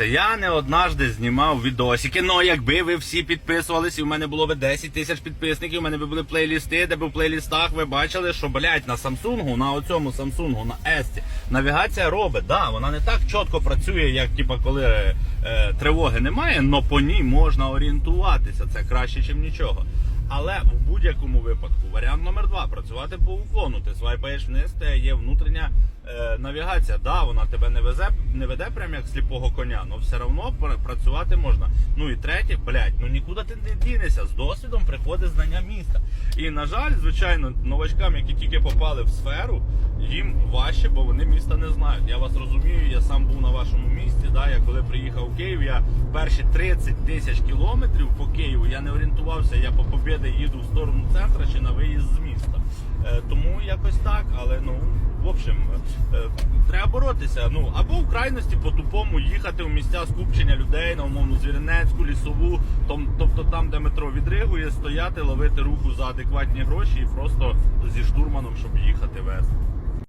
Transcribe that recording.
Дивіться, я не однажды знімав відосики, але якби ви всі підписувались, і в мене було би 10 тисяч підписників, у мене би були плейлісти, де би в плейлістах ви бачили, що, блядь, на Samsung, на оцьому Samsung, на S, навігація робить, да, вона не так чітко працює, як типа, коли е, е, тривоги немає, але по ній можна орієнтуватися. Це краще, ніж нічого. Але в будь-якому випадку варіант номер два працювати по уклону. Ти свайпаєш вниз, те є внутрішня е, навігація. Да, вона тебе не везе, не веде прямо як сліпого коня, але все одно працювати можна. Ну і третє, блядь, ну нікуди ти не дінешся. З досвідом приходить знання міста. І на жаль, звичайно, новачкам, які тільки попали в сферу, їм важче, бо вони міста не знають. Я вас розумію, я сам був на вашому місці. Приїхав в Київ, я перші 30 тисяч кілометрів по Києву я не орієнтувався. Я по Побєди їду в сторону центра чи на виїзд з міста. Е, тому якось так, але ну. В общем, е, треба боротися. Ну або в крайності по-тупому їхати в місця скупчення людей на умовну Звіринецьку, лісову, том- тобто там, де метро відригує, стояти, ловити руку за адекватні гроші і просто зі штурманом, щоб їхати вести.